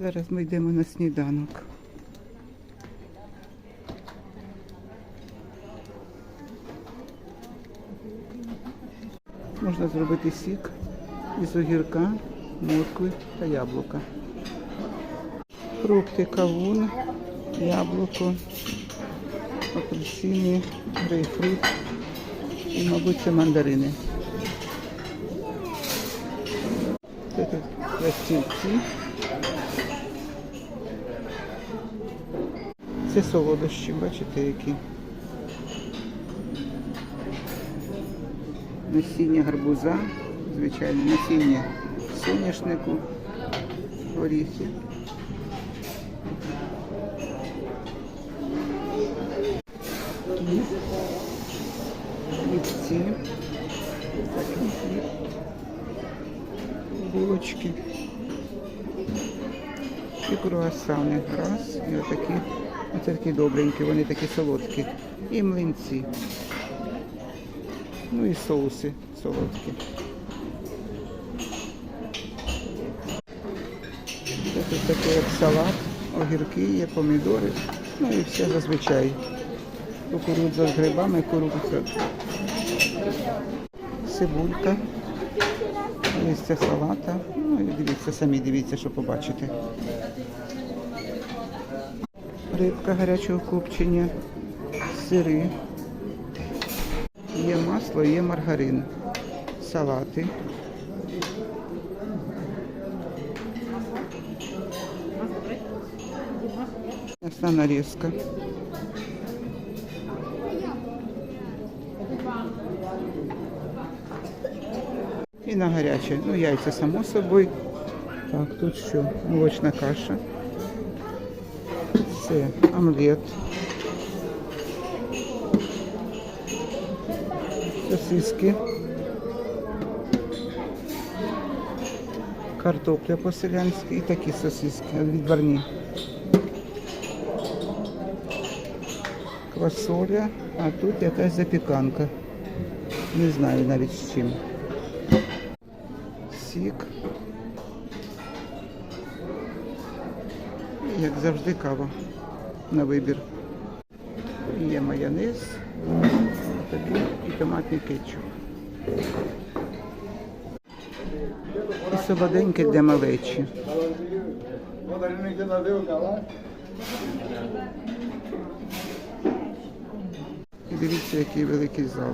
Зараз ми йдемо на сніданок. Можна зробити сік із огірка, моркви та яблука. Фрукти, кавун, яблуко, апельсини, грейпфрут і, мабуть, це мандарини. Це тут пластівці. Це солодощі, бачите, які. Насіння гарбуза, звичайно, насіння соняшнику, горіхи. Хліб. Булочки. І круасани. Раз. І отакі. Оце такі добренькі, вони такі солодкі. І млинці. Ну і соуси солодкі. Це тут такий як салат, огірки є, помідори. Ну і все зазвичай. Кукурудза з грибами, кукурудза. Цибулька, листя салата. Ну і дивіться, самі дивіться, що побачите. Рибка гарячого копчення, сири. Є масло, є маргарин, салати. М'ясна нарізка. І на гаряче. Ну, яйця само собою. Так, тут що? Молочна каша. Це омлет. Сосиски. Картопля по-селянськи і такі сосиски відварні. Квасоля, а тут якась запіканка. Не знаю навіть з чим. Сік. Як завжди, кава на вибір. Є майонез, і томатний кетчуп. І солоденьке для малечі. Дивіться, який великий зал.